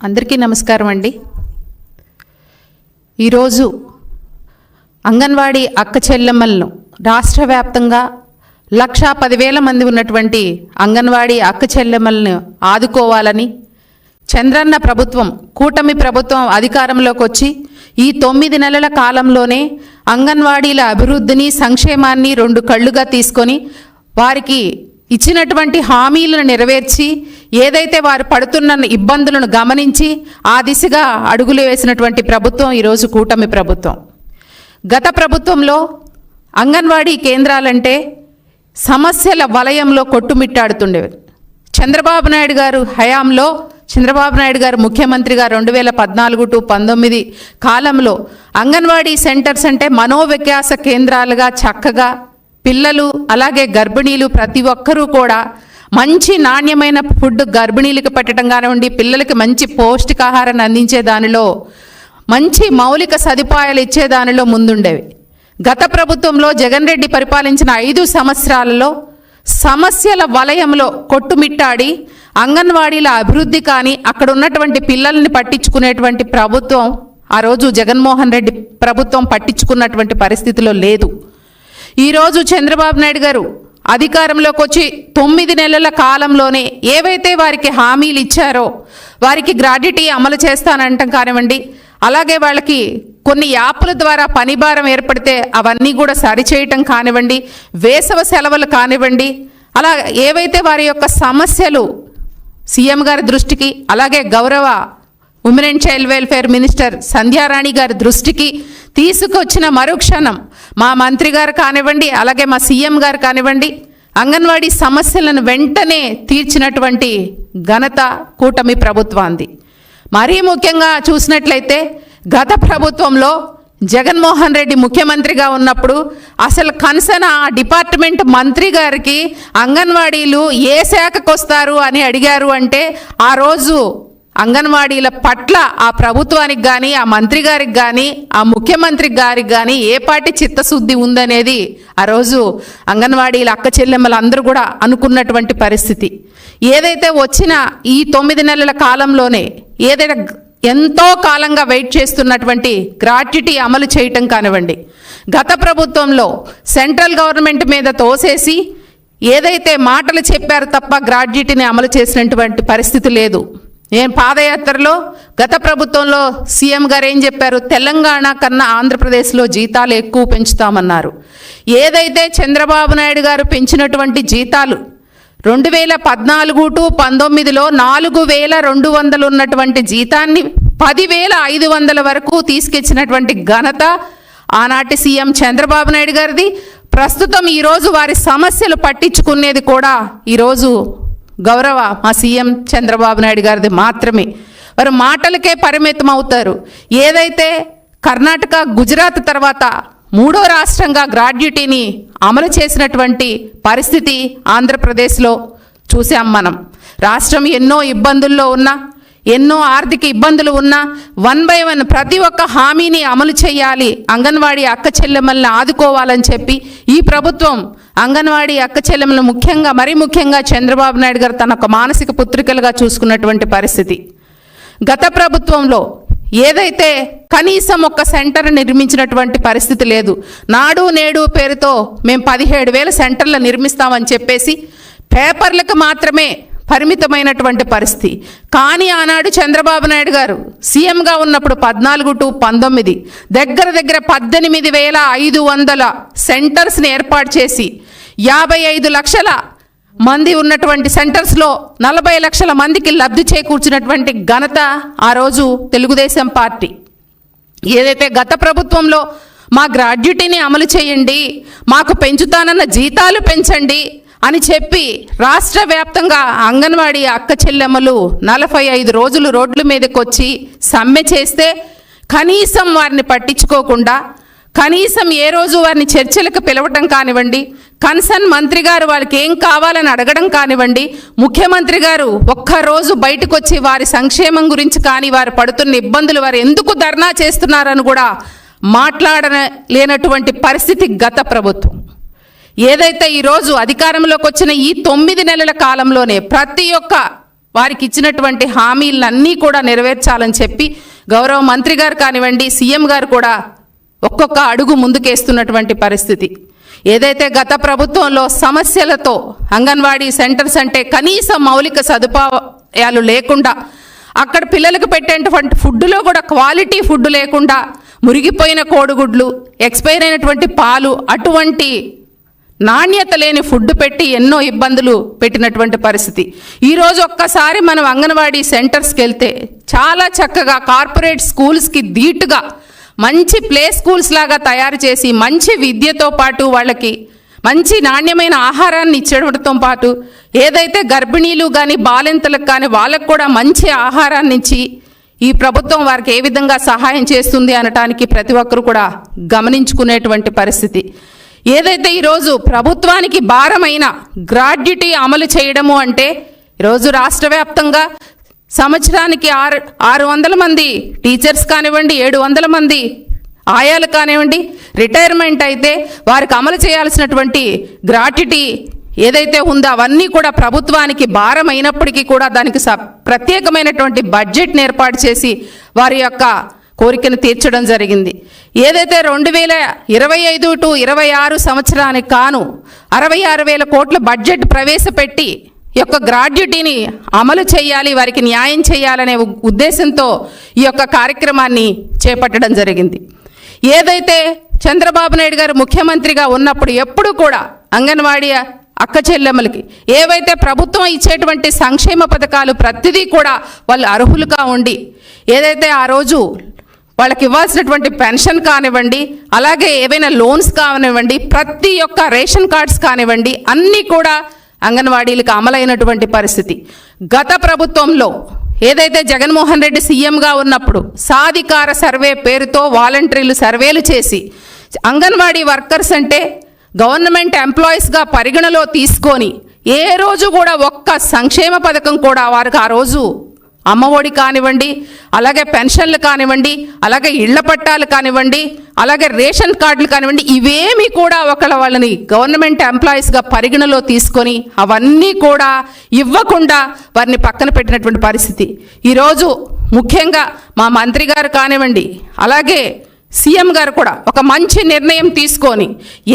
అందరికీ నమస్కారం అండి. ఈరోజు అంగన్వాడీ అక్క చెల్లెమ్మలను రాష్ట్ర వ్యాప్తంగా లక్షా పదివేల మంది ఉన్నటువంటి అంగన్వాడీ అక్క చెల్లెమ్మలను ఆదుకోవాలని చంద్రన్న ప్రభుత్వం కూటమి ప్రభుత్వం అధికారంలోకి వచ్చి ఈ తొమ్మిది నెలల కాలంలోనే అంగన్వాడీల అభివృద్ధిని సంక్షేమాన్ని రెండు కళ్ళుగా తీసుకొని వారికి ఇచ్చినటువంటి హామీలను నెరవేర్చి ఏదైతే వారు పడుతున్న ఇబ్బందులను గమనించి ఆ దిశగా అడుగులు వేసినటువంటి ప్రభుత్వం ఈరోజు కూటమి ప్రభుత్వం. గత ప్రభుత్వంలో అంగన్వాడీ కేంద్రాలంటే సమస్యల వలయంలో కొట్టుమిట్టాడుతుండేవి. చంద్రబాబు నాయుడు గారు హయాంలో చంద్రబాబు నాయుడు గారు ముఖ్యమంత్రిగా రెండు వేల పద్నాలుగు టు పంతొమ్మిది కాలంలో అంగన్వాడీ సెంటర్స్ అంటే మనోవికాస కేంద్రాలుగా చక్కగా పిల్లలు అలాగే గర్భిణీలు ప్రతి ఒక్కరూ కూడా మంచి నాణ్యమైన ఫుడ్ గర్భిణీలకు పెట్టడం కానివ్వండి పిల్లలకి మంచి పౌష్టికాహారాన్ని అందించే దానిలో మంచి మౌలిక సదుపాయాలు ఇచ్చే దానిలో ముందుండేవి. గత ప్రభుత్వంలో జగన్ రెడ్డి పరిపాలించిన ఐదు సంవత్సరాలలో సమస్యల వలయంలో కొట్టుమిట్టాడి అంగన్వాడీల అభివృద్ధి కానీ అక్కడ ఉన్నటువంటి పిల్లల్ని పట్టించుకునేటువంటి ప్రభుత్వం ఆ రోజు జగన్మోహన్ రెడ్డి ప్రభుత్వం పట్టించుకున్నటువంటి పరిస్థితిలో లేదు. ఈరోజు చంద్రబాబు నాయుడు గారు అధికారంలోకి వచ్చి తొమ్మిది నెలల కాలంలోనే ఏవైతే వారికి హామీలు ఇచ్చారో వారికి గ్రాడ్యుటీ అమలు చేస్తానంటాం కానివ్వండి అలాగే వాళ్ళకి కొన్ని యాప్ల ద్వారా పనిభారం ఏర్పడితే అవన్నీ కూడా సరిచేయటం కానివ్వండి వేసవ సెలవులు కానివ్వండి అలా ఏవైతే వారి యొక్క సమస్యలు సీఎం గారి దృష్టికి అలాగే గౌరవ women and child welfare minister Sandhyarani గారి దృష్టికి తీసుకొచ్చిన మరుక్షణం మా మంత్రి గారు కానివ్వండి అలాగే మా సీఎం గారు కానివ్వండి అంగన్వాడీ సమస్యలను వెంటనే తీర్చినటువంటి ఘనత కూటమి ప్రభుత్వాంది. మరీ ముఖ్యంగా చూసినట్లయితే గత ప్రభుత్వంలో జగన్మోహన్ రెడ్డి ముఖ్యమంత్రిగా ఉన్నప్పుడు అసలు కనసన ఆ డిపార్ట్మెంట్ మంత్రి గారికి అంగన్వాడీలు ఏ శాఖకు వస్తారు అని అడిగారు అంటే ఆ రోజు అంగన్వాడీల పట్ల ఆ ప్రభుత్వానికి కానీ ఆ మంత్రి గారికి కానీ ఆ ముఖ్యమంత్రి గారికి కానీ ఏ పాటి చిత్తశుద్ధి ఉందనేది ఆ రోజు అంగన్వాడీల అక్క చెల్లెమ్మలందరూ కూడా అనుకున్నటువంటి పరిస్థితి. ఏదైతే వచ్చిన ఈ తొమ్మిది నెలల కాలంలోనే ఏదైనా ఎంతో కాలంగా వెయిట్ చేస్తున్నటువంటి గ్రాట్యుటీ అమలు చేయటం కానివ్వండి గత ప్రభుత్వంలో సెంట్రల్ గవర్నమెంట్ మీద తోసేసి ఏదైతే మాటలు చెప్పారు తప్ప గ్రాడ్యుటీని అమలు చేసినటువంటి పరిస్థితి లేదు. నేను పాదయాత్రలో గత ప్రభుత్వంలో సీఎం గారు ఏం చెప్పారు? తెలంగాణ కన్నా ఆంధ్రప్రదేశ్లో జీతాలు ఎక్కువ పెంచుతామన్నారు. ఏదైతే చంద్రబాబు నాయుడు గారు పెంచినటువంటి జీతాలు రెండు వేల పద్నాలుగు టు పంతొమ్మిదిలో నాలుగు వేల రెండు వందలు ఉన్నటువంటి జీతాన్ని పదివేల ఐదు వందల వరకు తీసుకొచ్చినటువంటి ఘనత ఆనాటి సీఎం చంద్రబాబు నాయుడు గారిది. ప్రస్తుతం ఈరోజు వారి సమస్యలు పట్టించుకునేది కూడా ఈరోజు గౌరవ మా సీఎం చంద్రబాబు నాయుడు గారిది మాత్రమే. వారు మాటలకే పరిమితం అవుతారు ఏదైతే కర్ణాటక గుజరాత్ తర్వాత మూడో రాష్ట్రంగా గ్రాడ్యుటీని అమలు చేసినటువంటి పరిస్థితి ఆంధ్రప్రదేశ్లో చూసాం మనం. రాష్ట్రం ఎన్నో ఇబ్బందుల్లో ఉన్నా ఎన్నో ఆర్థిక ఇబ్బందులు ఉన్నా వన్ బై వన్ ప్రతి ఒక్క హామీని అమలు చేయాలి. అంగన్వాడీ అక్క చెల్లెమ్మల్ని ఆదుకోవాలని చెప్పి ఈ ప్రభుత్వం అంగన్వాడీ అక్క చెల్లెమ్మలు ముఖ్యంగా మరీ ముఖ్యంగా చంద్రబాబు నాయుడు గారు తన ఒక మానసిక పుత్రికలుగా చూసుకున్నటువంటి పరిస్థితి. గత ప్రభుత్వంలో ఏదైతే కనీసం ఒక సెంటర్ నిర్మించినటువంటి పరిస్థితి లేదు. నాడు నేడు పేరుతో మేము పదిహేడు వేల సెంటర్లు నిర్మిస్తామని చెప్పేసి పేపర్లకు మాత్రమే పరిమితమైనటువంటి పరిస్థితి. కానీ ఆనాడు చంద్రబాబు నాయుడు గారు సీఎంగా ఉన్నప్పుడు పద్నాలుగు టు పంతొమ్మిది దగ్గర దగ్గర పద్దెనిమిది వేల ఐదు వందల సెంటర్స్ని ఏర్పాటు చేసి యాభై ఐదు లక్షల మంది ఉన్నటువంటి సెంటర్స్లో నలభై లక్షల మందికి లబ్ధి చేకూర్చినటువంటి ఘనత ఆ రోజు తెలుగుదేశం పార్టీ. ఏదైతే గత ప్రభుత్వంలో మా గ్రాడ్యుటీని అమలు చేయండి మాకు పెంచుతానన్న జీతాలు పెంచండి అని చెప్పి రాష్ట్ర వ్యాప్తంగా అంగన్వాడీ అక్క చెల్లెమ్మలు నలభై ఐదు రోజులు రోడ్ల మీదకి వచ్చి సమ్మె చేస్తే కనీసం వారిని పట్టించుకోకుండా కనీసం ఏ రోజు వారిని చర్చలకు పిలవటం కానివ్వండి కన్సర్న్ మంత్రి గారు వాళ్ళకి ఏం కావాలని అడగడం కానివ్వండి ముఖ్యమంత్రి గారు ఒక్కరోజు బయటకు వచ్చి వారి సంక్షేమం గురించి కానీ వారు పడుతున్న ఇబ్బందులు వారు ఎందుకు ధర్నా చేస్తున్నారని కూడా మాట్లాడలేనటువంటి పరిస్థితి గత ప్రభుత్వం. ఏదైతే ఈరోజు అధికారంలోకి వచ్చిన ఈ తొమ్మిది నెలల కాలంలోనే ప్రతి ఒక్క వారికి ఇచ్చినటువంటి హామీలన్నీ కూడా నెరవేర్చాలని చెప్పి గౌరవ మంత్రి గారు కానివ్వండి సీఎం గారు కూడా ఒక్కొక్క అడుగు ముందుకేస్తున్నటువంటి పరిస్థితి. ఏదైతే గత ప్రభుత్వంలో సమస్యలతో అంగన్వాడీ సెంటర్స్ అంటే కనీస మౌలిక సదుపాయాలు లేకుండా అక్కడ పిల్లలకు పెట్టేటువంటి ఫుడ్లో కూడా క్వాలిటీ ఫుడ్ లేకుండా మురిగిపోయిన కోడిగుడ్లు ఎక్స్పైర్ అయినటువంటి పాలు అటువంటి నాణ్యత లేని ఫుడ్ పెట్టి ఎన్నో ఇబ్బందులు పెట్టినటువంటి పరిస్థితి. ఈరోజు ఒక్కసారి మనం అంగన్వాడీ సెంటర్స్కి వెళ్తే చాలా చక్కగా కార్పొరేట్ స్కూల్స్కి ధీటుగా మంచి ప్లే స్కూల్స్ లాగా తయారు చేసి మంచి విద్యతో పాటు వాళ్ళకి మంచి నాణ్యమైన ఆహారాన్ని ఇచ్చడంతో పాటు ఏదైతే గర్భిణీలు కానీ బాలింతలకు కానీ వాళ్ళకు కూడా మంచి ఆహారాన్ని ఇచ్చి ఈ ప్రభుత్వం వారికి ఏ విధంగా సహాయం చేస్తుంది అనటానికి ప్రతి ఒక్కరు కూడా గమనించుకునేటువంటి పరిస్థితి. ఏదైతే ఈరోజు ప్రభుత్వానికి భారమైన గ్రాడ్యుటీ అమలు చేయడము అంటే ఈరోజు రాష్ట్ర వ్యాప్తంగా సంవత్సరానికి ఆరు ఆరు వందల మంది టీచర్స్ కానివ్వండి ఏడు వందల మంది ఆయాలు కానివ్వండి రిటైర్మెంట్ అయితే వారికి అమలు చేయాల్సినటువంటి గ్రాట్యుటీ ఏదైతే ఉందో అవన్నీ కూడా ప్రభుత్వానికి భారం అయినప్పటికీ కూడా దానికి ప్రత్యేకమైనటువంటి బడ్జెట్ని ఏర్పాటు చేసి వారి యొక్క కోరికను తీర్చడం జరిగింది. ఏదైతే రెండు వేల ఇరవై ఐదు టు ఇరవై ఆరు సంవత్సరానికి కాను అరవై ఆరు వేల కోట్ల బడ్జెట్ ప్రవేశపెట్టి యొక్క గ్రాడ్యుటీని అమలు చేయాలి వారికి న్యాయం చేయాలనే ఉద్దేశంతో ఈ యొక్క కార్యక్రమాన్ని చేపట్టడం జరిగింది. ఏదైతే చంద్రబాబు నాయుడు గారు ముఖ్యమంత్రిగా ఉన్నప్పుడు ఎప్పుడు కూడా అంగన్వాడీ అక్క చెల్లెమ్మలకి ఏవైతే ప్రభుత్వం ఇచ్చేటువంటి సంక్షేమ పథకాలు ప్రతిదీ కూడా వాళ్ళు అర్హులుగా ఉండి ఏదైతే ఆ రోజు వాళ్ళకి ఇవ్వాల్సినటువంటి పెన్షన్ కానివ్వండి అలాగే ఏవైనా లోన్స్ కానివ్వండి ప్రతి ఒక్క రేషన్ కార్డ్స్ కానివ్వండి అన్నీ కూడా అంగన్వాడీలకు అమలైనటువంటి పరిస్థితి. గత ప్రభుత్వంలో ఏదైతే జగన్మోహన్ రెడ్డి సీఎంగా ఉన్నప్పుడు సాధికార సర్వే పేరుతో వాలంటీర్లు సర్వేలు చేసి అంగన్వాడీ వర్కర్స్ అంటే గవర్నమెంట్ ఎంప్లాయీస్గా పరిగణలో తీసుకొని ఏ రోజు కూడా ఒక్క సంక్షేమ పథకం కూడా వారికి ఆ రోజు అమ్మఒడి కానివ్వండి అలాగే పెన్షన్లు కానివ్వండి అలాగే ఇళ్ళ పట్టాలు కానివ్వండి అలాగే రేషన్ కార్డులు కానివ్వండి ఇవేమి కూడా ఒకళ్ళ వాళ్ళని గవర్నమెంట్ ఎంప్లాయీస్గా పరిగణలో తీసుకొని అవన్నీ కూడా ఇవ్వకుండా వారిని పక్కన పెట్టినటువంటి పరిస్థితి. ఈరోజు ముఖ్యంగా మా మంత్రి గారు కానివ్వండి అలాగే సీఎం గారు కూడా ఒక మంచి నిర్ణయం తీసుకొని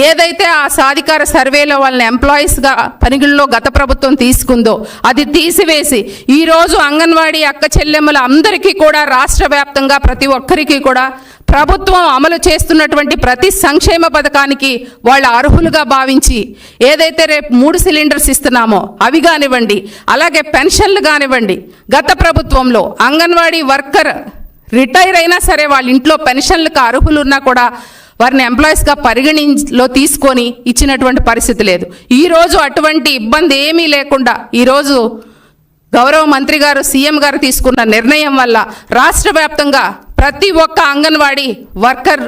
ఏదైతే ఆ సాధికార సర్వేలో వాళ్ళని ఎంప్లాయీస్గా పనిగుల్లో గత ప్రభుత్వం తీసుకుందో అది తీసివేసి ఈరోజు అంగన్వాడీ అక్క చెల్లెమ్మల అందరికీ కూడా రాష్ట్ర వ్యాప్తంగా ప్రతి ఒక్కరికి కూడా ప్రభుత్వం అమలు చేస్తున్నటువంటి ప్రతి సంక్షేమ పథకానికి వాళ్ళ అర్హులుగా భావించి ఏదైతే రేపు మూడు సిలిండర్స్ ఇస్తున్నామో అవి కానివ్వండి అలాగే పెన్షన్లు కానివ్వండి గత ప్రభుత్వంలో అంగన్వాడీ వర్కర్ రిటైర్ అయినా సరే వాళ్ళ ఇంట్లో పెన్షన్లకు అర్హులు ఉన్నా కూడా వారిని ఎంప్లాయీస్గా పరిగణిలో తీసుకొని ఇచ్చినటువంటి పరిస్థితి లేదు. ఈరోజు అటువంటి ఇబ్బంది ఏమీ లేకుండా ఈరోజు గౌరవ మంత్రి గారు సీఎం గారు తీసుకున్న నిర్ణయం వల్ల రాష్ట్ర వ్యాప్తంగా ప్రతి ఒక్క అంగన్వాడీ వర్కర్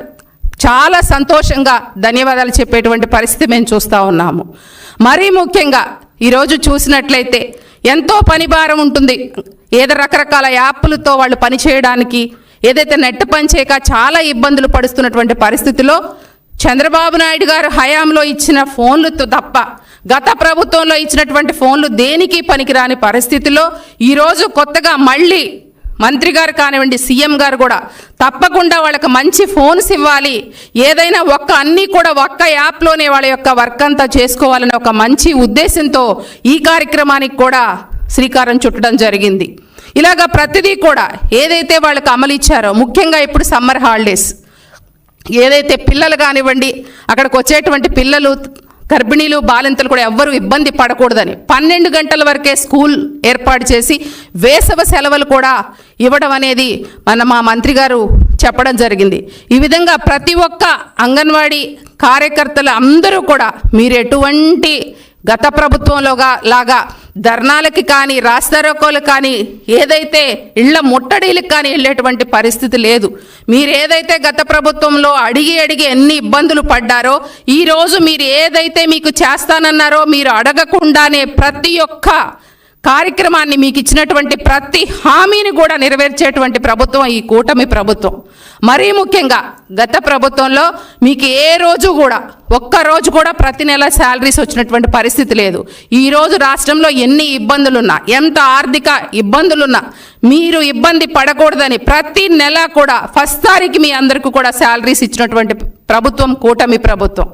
చాలా సంతోషంగా ధన్యవాదాలు చెప్పేటువంటి పరిస్థితి మేము చూస్తూ ఉన్నాము. మరీ ముఖ్యంగా ఈరోజు చూసినట్లయితే ఎంతో పని భారం ఉంటుంది. ఏదో రకరకాల యాప్లతో వాళ్ళు పనిచేయడానికి ఏదైతే నెట్ పనిచేయక చాలా ఇబ్బందులు పడుస్తున్నటువంటి పరిస్థితిలో చంద్రబాబు నాయుడు గారు హయాంలో ఇచ్చిన ఫోన్లతో తప్ప గత ప్రభుత్వంలో ఇచ్చినటువంటి ఫోన్లు దేనికి పనికిరాని పరిస్థితిలో ఈరోజు కొత్తగా మళ్ళీ మంత్రి గారు కానివ్వండి సీఎం గారు కూడా తప్పకుండా వాళ్ళకి మంచి ఫోన్స్ ఇవ్వాలి. ఏదైనా ఒక్క అన్నీ కూడా ఒక్క యాప్లోనే వాళ్ళ యొక్క వర్క్ అంతా చేసుకోవాలని ఒక మంచి ఉద్దేశంతో ఈ కార్యక్రమానికి కూడా శ్రీకారం చుట్టడం జరిగింది. ఇలాగ ప్రతిదీ కూడా ఏదైతే వాళ్ళకి అమలు ఇచ్చారో ముఖ్యంగా ఇప్పుడు సమ్మర్ హాలిడేస్ ఏదైతే పిల్లలు కానివ్వండి అక్కడికి వచ్చేటువంటి పిల్లలు గర్భిణీలు బాలింతలు కూడా ఎవ్వరూ ఇబ్బంది పడకూడదని పన్నెండు గంటల వరకే స్కూల్ ఏర్పాటు చేసి వేసవ సెలవులు కూడా ఇవ్వడం అనేది మన మా మంత్రి గారు చెప్పడం జరిగింది. ఈ విధంగా ప్రతి ఒక్క అంగన్వాడీ కార్యకర్తలు అందరూ కూడా మీరు ఎటువంటి గత ప్రభుత్వంలోగా లాగా ధర్నాలకి కానీ రాస్తారోకోలు కానీ ఏదైతే ఇళ్ళ ముట్టడీలకు కానీ వెళ్ళేటువంటి పరిస్థితి లేదు. మీరు ఏదైతే గత ప్రభుత్వంలో అడిగి అడిగి ఎన్ని ఇబ్బందులు పడ్డారో ఈ రోజు మీరు ఏదైతే మీకు చేస్తానన్నారో మీరు అడగకుండానే ప్రతి ఒక్క కార్యక్రమాన్ని మీకు ఇచ్చినటువంటి ప్రతి హామీని కూడా నెరవేర్చేటువంటి ప్రభుత్వం ఈ కూటమి ప్రభుత్వం. మరీ ముఖ్యంగా గత ప్రభుత్వంలో మీకు ఏ రోజు కూడా ఒక్క రోజు కూడా ప్రతి నెల శాలరీస్ వచ్చినటువంటి పరిస్థితి లేదు. ఈరోజు రాష్ట్రంలో ఎన్ని ఇబ్బందులున్నా ఎంత ఆర్థిక ఇబ్బందులున్నా మీరు ఇబ్బంది పడకూడదని ప్రతి నెల కూడా ఫస్ట్ తారీఖు మీ అందరికీ కూడా శాలరీస్ ఇచ్చినటువంటి ప్రభుత్వం కూటమి ప్రభుత్వం.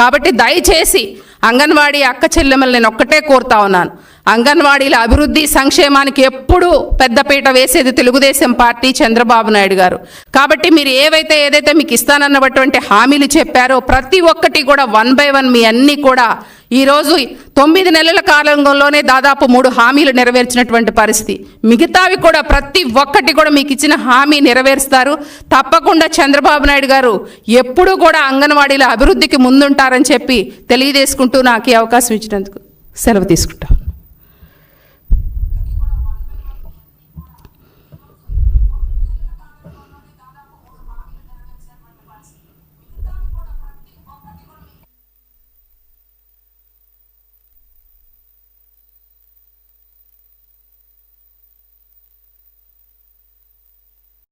కాబట్టి దయచేసి అంగన్వాడీ అక్క చెల్లెమ్మలు నేను ఒక్కటే కోరుతా ఉన్నాను. అంగన్వాడీల అభివృద్ధి సంక్షేమానికి ఎప్పుడూ పెద్దపీట వేసేది తెలుగుదేశం పార్టీ చంద్రబాబు నాయుడు గారు. కాబట్టి మీరు ఏవైతే ఏదైతే మీకు ఇస్తానన్నటువంటి హామీలు చెప్పారో ప్రతి ఒక్కటి కూడా వన్ బై వన్ మీ అన్నీ కూడా ఈరోజు తొమ్మిది నెలల కాలంలోనే దాదాపు మూడు హామీలు నెరవేర్చినటువంటి పరిస్థితి. మిగతావి కూడా ప్రతి ఒక్కటి కూడా మీకు ఇచ్చిన హామీ నెరవేరుస్తారు. తప్పకుండా చంద్రబాబు నాయుడు గారు ఎప్పుడూ కూడా అంగన్వాడీల అభివృద్ధికి ముందుంటారని చెప్పి తెలియజేసుకుంటూ నాకు ఈ అవకాశం ఇచ్చినందుకు సెలవు తీసుకుంటాం.